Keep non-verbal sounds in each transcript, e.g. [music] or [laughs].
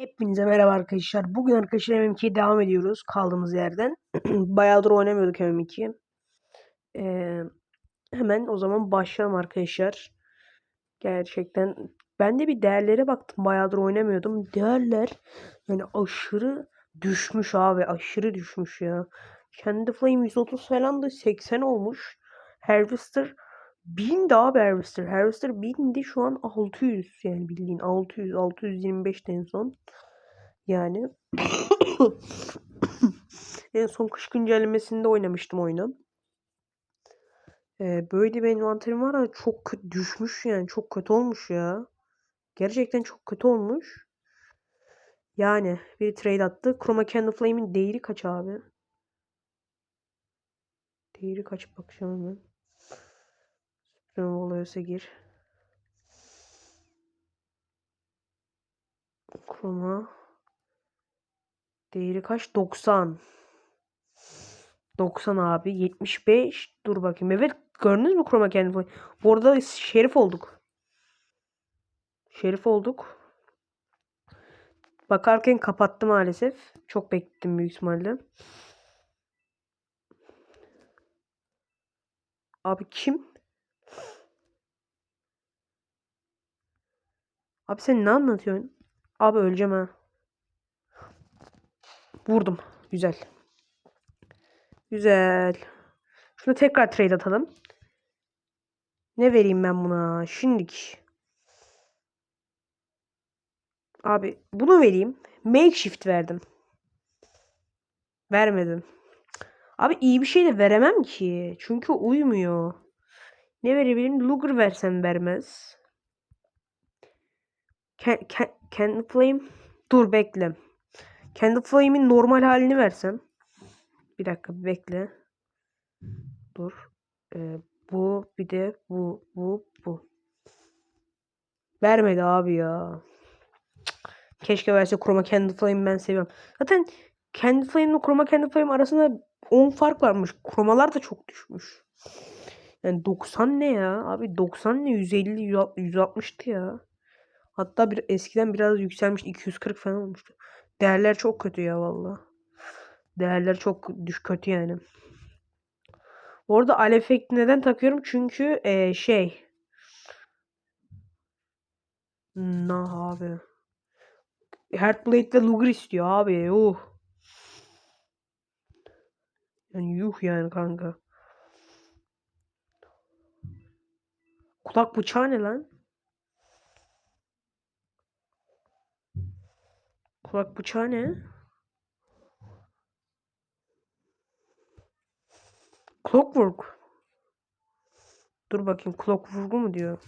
Hepinize merhaba arkadaşlar. Bugün arkadaşlar MM2'ye devam ediyoruz kaldığımız yerden. [clears throat] Bayağıdır oynamıyorduk MM2'yi. Ee, hemen o zaman başlayalım arkadaşlar. Gerçekten ben de bir değerlere baktım. Bayağıdır oynamıyordum. Değerler yani aşırı düşmüş abi. Aşırı düşmüş ya. Kendi Flame 130 falan da 80 olmuş. Harvester 1000 daha bir Harvester. Harvester 1000'di şu an 600 yani bildiğin 600 625 en son. Yani [coughs] en son kış güncellemesinde oynamıştım oyunu. Ee, böyle bir envanterim var ama çok kötü düşmüş yani çok kötü olmuş ya. Gerçekten çok kötü olmuş. Yani bir trade attı. Chroma Candle Flame'in değeri kaç abi? Değeri kaç bakacağım hemen. Supreme Warriors'a gir. Chroma. Değeri kaç? 90. 90 abi. 75. Dur bakayım. Evet gördünüz mü Candle Flame? Bu arada şerif olduk. Şerif olduk. Bakarken kapattı maalesef. Çok bekledim büyük ihtimalle. Abi kim? Abi sen ne anlatıyorsun? Abi öleceğim ha. Vurdum. Güzel. Güzel. Şunu tekrar trade atalım. Ne vereyim ben buna? Şimdilik. Abi bunu vereyim. Makeshift verdim. Vermedim. Abi iyi bir şey de veremem ki. Çünkü uymuyor. Ne verebilirim? Luger versem vermez. Can, can, Candle Flame. Dur bekle. Candle Flame'in normal halini versem. Bir dakika bekle. Dur. Ee, bu bir de bu bu bu. Vermedi abi ya. Keşke verse Chroma Candle Flame ben seviyorum. Zaten Candle Flame ile Chroma Candle Flame arasında 10 fark varmış. Kromalar da çok düşmüş. Yani 90 ne ya? Abi 90 ne? 150 160'tı ya. Hatta bir eskiden biraz yükselmiş 240 falan olmuştu. Değerler çok kötü ya valla. Değerler çok düş kötü yani. Orada al efekti neden takıyorum? Çünkü ee, şey. Nah abi. Heartblade ve Luger istiyor abi. Yuh. Yani yuh yani kanka. Kulak bıçağı ne lan? Kulak bıçağı ne? Clockwork. Dur bakayım Clockwork'u mu diyor?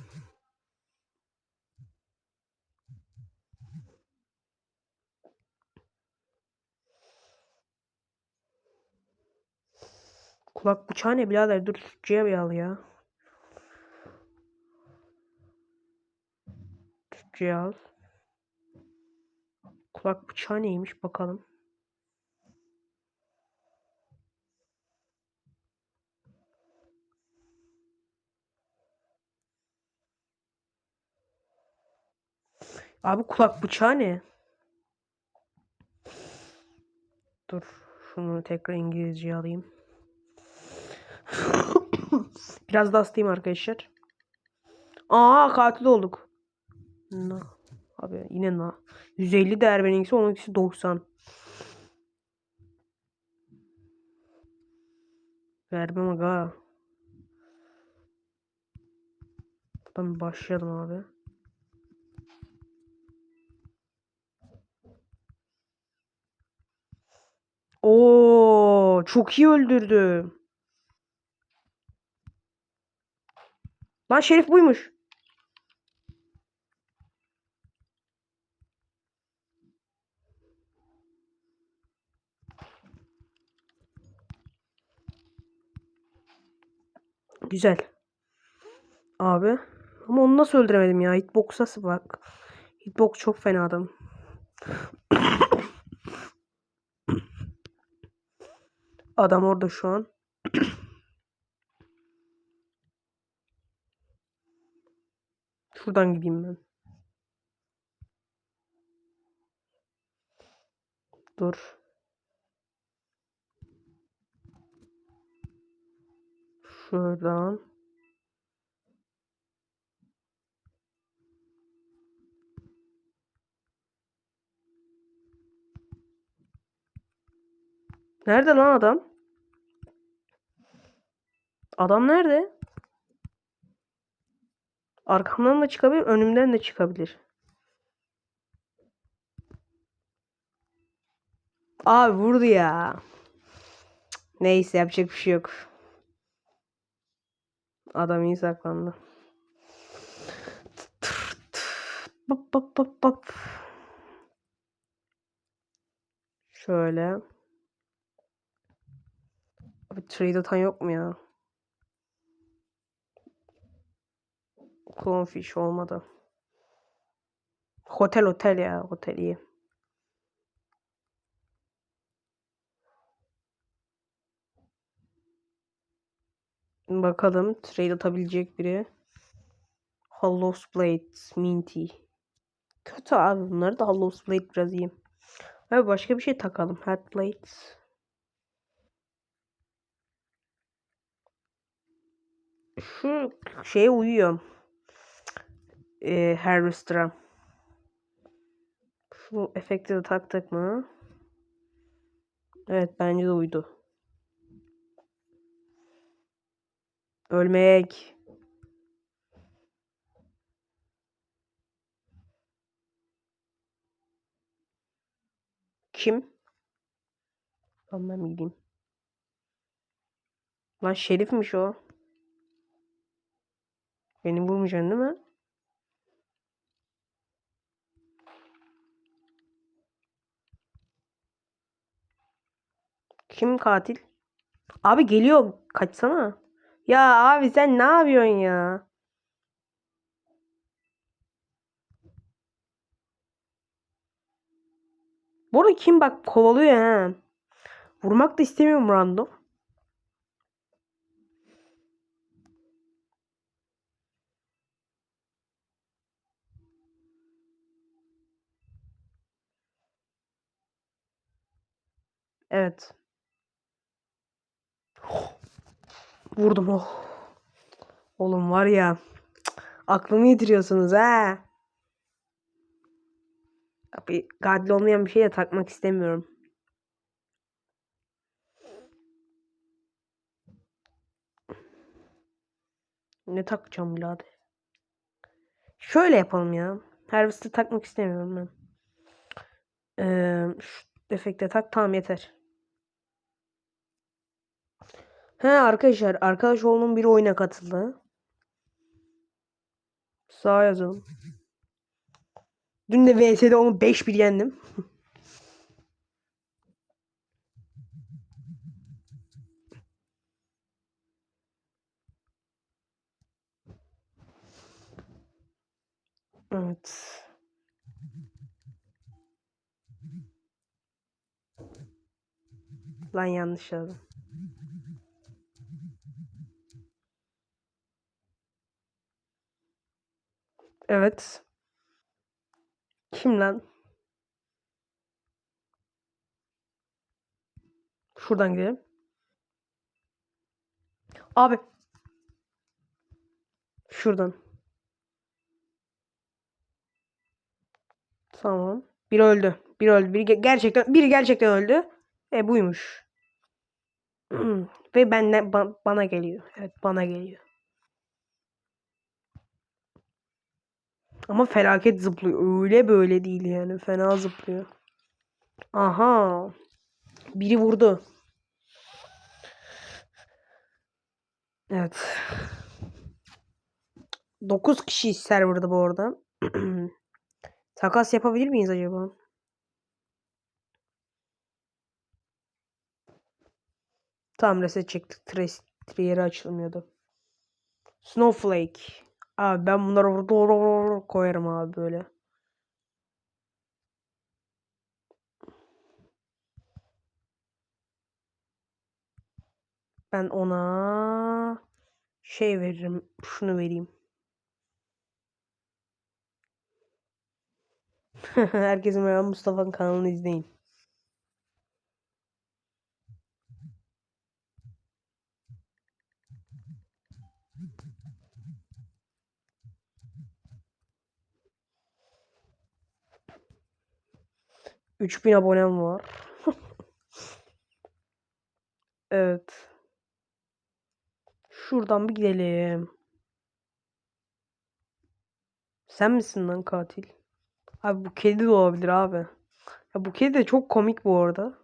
Kulak bıçağı ne birader? Dur Türkçe'ye bir al ya. Türkçe'ye al. Kulak bıçağı neymiş bakalım. Abi kulak bıçağı ne? Dur. Şunu tekrar İngilizce alayım. [coughs] Biraz da hastayım arkadaşlar. Aa katil olduk. Na. Abi yine na. 150 değer benimkisi onunkisi 90. Vermem aga. Buradan başlayalım abi. Oo, çok iyi öldürdü. Lan Şerif buymuş. Güzel. Abi. Ama onu nasıl öldüremedim ya? Hitbox'a bak. Hitbox çok fena adam. Adam orada şu an. Şuradan gideyim ben. Dur. Şuradan. Nerede lan adam? Adam nerede? Arkamdan da çıkabilir, önümden de çıkabilir. Abi vurdu ya. Neyse yapacak bir şey yok. Adam iyi saklandı. Bap bap bap bap. Şöyle. Abi trade atan yok mu ya? Clownfish olmadı. Hotel otel ya. Otel iyi. Bakalım trade atabilecek biri. Hollow Blade, Minty. Kötü abi bunlar da Hollow Blade biraz iyi. Abi başka bir şey takalım. Head Blade. Şu şeye uyuyor. Ee, Harvester'a. Şu efekti de taktık mı? Evet bence de uydu. Ölmek. Kim? Ben gideyim. Lan şerifmiş o. Beni vurmayacaksın değil mi? Kim katil? Abi geliyor. Kaçsana. Ya abi sen ne yapıyorsun ya? Bu arada kim bak kovalıyor ha. Vurmak da istemiyorum random. Evet. Vurdum oh. Oğlum var ya. Aklımı yitiriyorsunuz ha. Abi gadli olmayan bir şey de takmak istemiyorum. Ne takacağım birader? Şöyle yapalım ya. Harvest'ı takmak istemiyorum ben. Ee, şu efekte tak tamam yeter. He arkadaşlar arkadaş olduğum bir oyuna katıldı. Sağ yazalım. Dün de VS'de onu 5-1 yendim. [laughs] evet. Lan yanlış yazdım. Evet. Kim lan? Şuradan gidelim. Abi. Şuradan. Tamam. Bir öldü. Bir öldü. Biri gerçekten biri gerçekten öldü. E buymuş. [clears throat] Ve benle ba bana geliyor. Evet bana geliyor. Ama felaket zıplıyor. Öyle böyle değil yani. Fena zıplıyor. Aha. Biri vurdu. Evet. 9 kişi serverda bu arada. [clears throat] Takas yapabilir miyiz acaba? Tam reset çektik. Trace yeri açılmıyordu. Snowflake. Abi ben bunları vurdu vur, koyarım abi böyle. Ben ona şey veririm. Şunu vereyim. [laughs] Herkese merhaba Mustafa'nın kanalını izleyin. 3000 abonem var. [laughs] evet. Şuradan bir gidelim. Sen misin lan katil? Abi bu kedi de olabilir abi. Ya bu kedi de çok komik bu arada.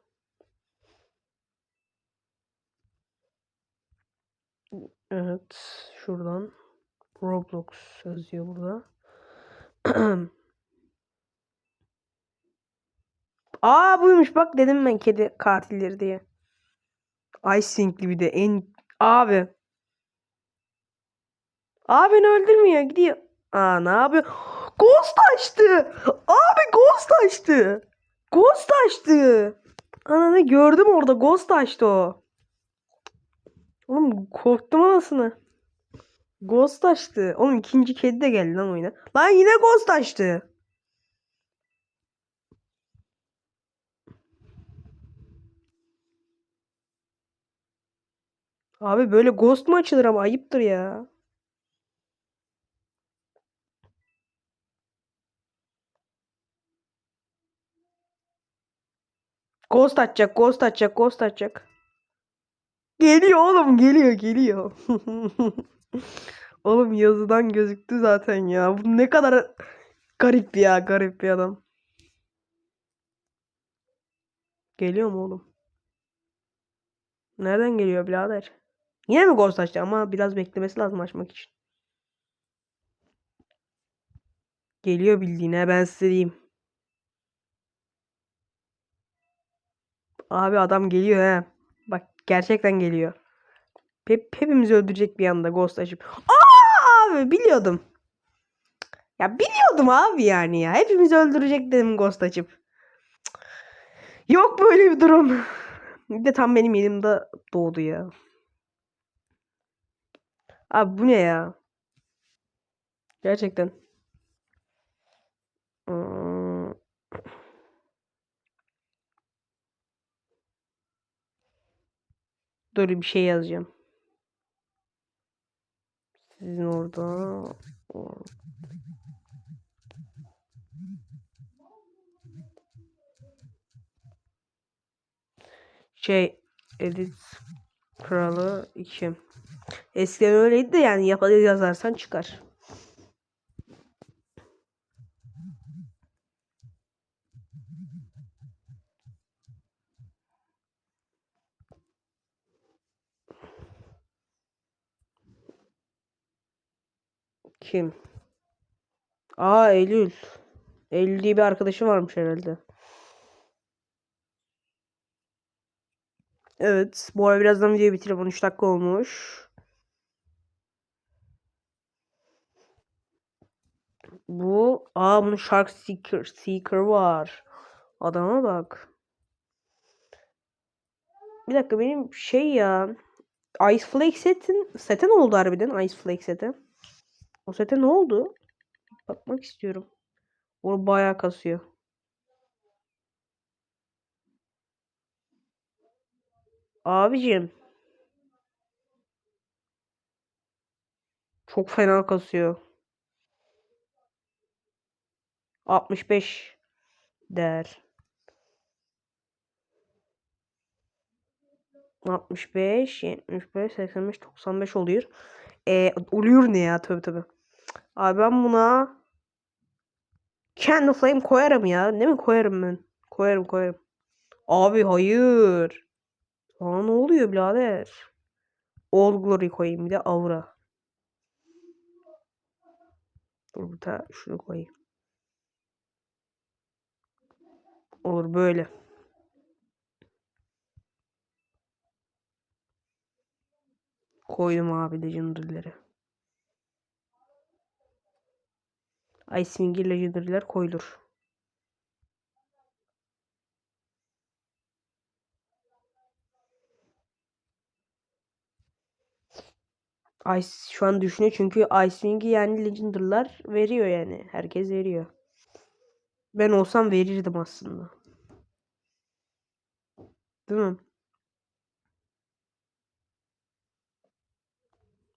Evet. Şuradan. Roblox yazıyor burada. [clears throat] Aa buymuş bak dedim ben kedi katilleri diye. Icing'li bir de en abi. Abi beni öldürmüyor gidiyor. Aa ne yapıyor? Ghost açtı. Abi Ghost açtı. Ghost açtı. Ananı gördüm orada Ghost açtı o. Oğlum korktum anasını. Ghost açtı. Oğlum ikinci kedi de geldi lan oyuna. Lan yine Ghost açtı. Abi böyle Ghost mu açılır ama ayıptır ya. Ghost açacak, Ghost açacak, Ghost açacak. Geliyor oğlum, geliyor, geliyor. [laughs] oğlum yazıdan gözüktü zaten ya. Bu ne kadar garip ya, garip bir adam. Geliyor mu oğlum? Nereden geliyor birader? Yine mi Ghost açtı ama biraz beklemesi lazım açmak için. Geliyor bildiğine ben size diyeyim. Abi adam geliyor he. Bak gerçekten geliyor. Hep, hepimizi öldürecek bir anda Ghost açıp. Aa abi biliyordum. Ya biliyordum abi yani ya. Hepimizi öldürecek dedim Ghost açıp. Yok böyle bir durum. [laughs] Bir de tam benim elimde doğdu ya. Abi bu ne ya? Gerçekten. Hmm. Dur bir şey yazacağım. Sizin orada şey edit kralı 2 eskiden öyleydi de yani yapar yazarsan çıkar. Kim? Aa Eylül. Eylül diye bir arkadaşı varmış herhalde. Evet. Bu ara birazdan videoyu bitireyim. 13 dakika olmuş. Bu. Aa bunun Shark Seeker, Seeker var. Adama bak. Bir dakika benim şey ya. Ice Flake setin sete ne oldu harbiden Ice Flake sete? O sete ne oldu? Bakmak istiyorum. O bayağı kasıyor. Abicim. Çok fena kasıyor. 65 değer. 65, 75, 85, 95 oluyor. E, oluyor ne ya tabi tabi. Abi ben buna Candle Flame koyarım ya. Ne mi koyarım ben? Koyarım koyarım. Abi hayır. Sana ne oluyor birader? All Glory koyayım bir de Aura. Dur tane şunu koyayım. Olur böyle. Koydum abi Legendary'leri. Icewing'e Legendary'ler koyulur. Ice şu an düşünüyor çünkü Icewing'i yani Legendary'lar veriyor yani. Herkes veriyor. Ben olsam verirdim aslında. Değil mi?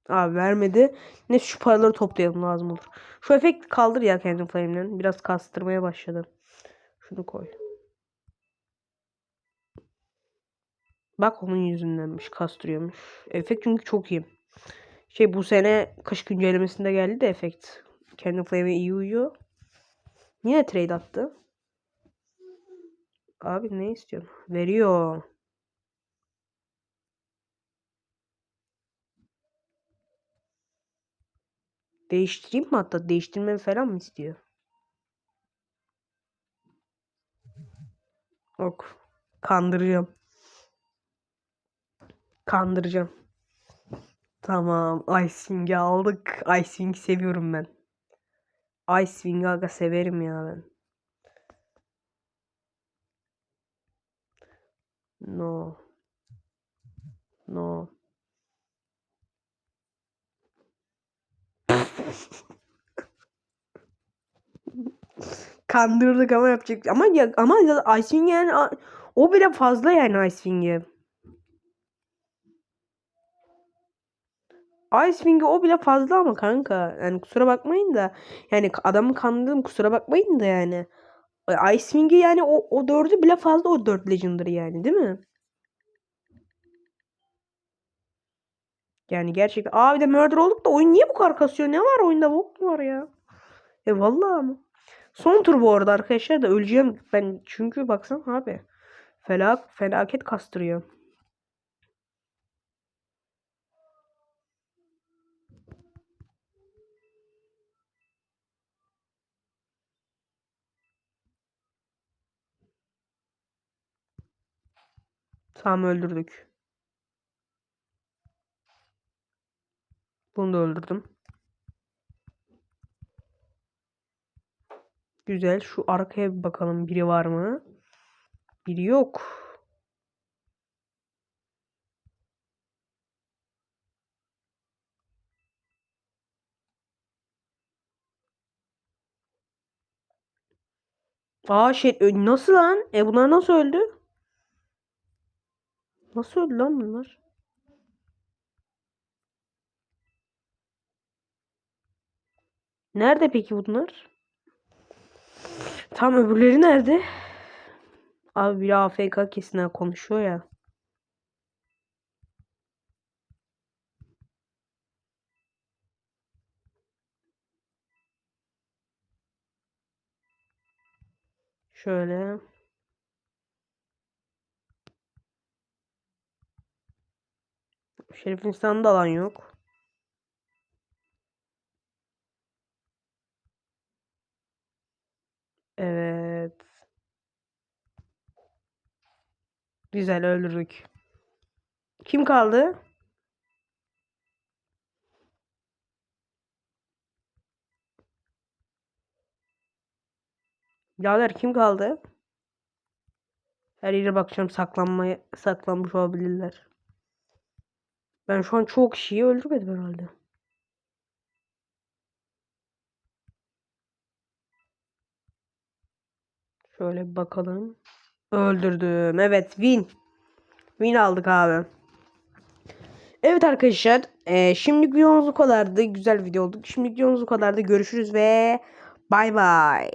Abi vermedi. Ne şu paraları toplayalım lazım olur. Şu efekt kaldır ya kendi flame'den. Biraz kastırmaya başladı. Şunu koy. Bak onun yüzündenmiş. Kastırıyormuş. Efekt çünkü çok iyi. Şey bu sene kış güncellemesinde geldi de efekt. Kendi flame'e iyi uyuyor. Niye trade attı? Abi ne istiyorsun? Veriyor. Değiştireyim mi hatta? Değiştirmemi falan mı istiyor? Ok. Kandıracağım. Kandıracağım. Tamam. Icewing'i aldık. Icewing seviyorum ben. Icewing'i aga severim ya ben. No. No. Kandırdık ama yapacak. Ama ya ama ya Icewing yani o bile fazla yani Icewing'e. Icewing'e o bile fazla ama kanka. Yani kusura bakmayın da. Yani adamı kandırdım kusura bakmayın da yani. Icewing'e yani o, o dördü bile fazla o dört Legendary yani değil mi? Yani gerçekten. Aa bir de murder olduk da oyun niye bu kadar kasıyor? Ne var oyunda bok mu var ya? E vallahi ama. Son tur bu arada arkadaşlar da öleceğim ben çünkü baksana abi. Felak, felaket kastırıyor. Tamam öldürdük. Bunu da öldürdüm. Güzel. Şu arkaya bir bakalım. Biri var mı? Biri yok. Aa şey ö- nasıl lan? E bunlar nasıl öldü? Nasıl öldü lan bunlar? Nerede peki bunlar? Tam öbürleri nerede? Abi biri AFK kesin konuşuyor ya. Şöyle. Şerif'in standı alan yok. Evet. Güzel öldürdük. Kim kaldı? Birader kim kaldı? Her yere bakacağım saklanmaya saklanmış olabilirler. Ben şu an çok kişiyi öldürmedim herhalde. Şöyle bakalım. Öldürdüm. Evet win. Win aldık abi. Evet arkadaşlar. E, şimdilik videomuz bu kadardı. Güzel video oldu. Şimdilik videomuz bu kadardı. Görüşürüz ve bay bay.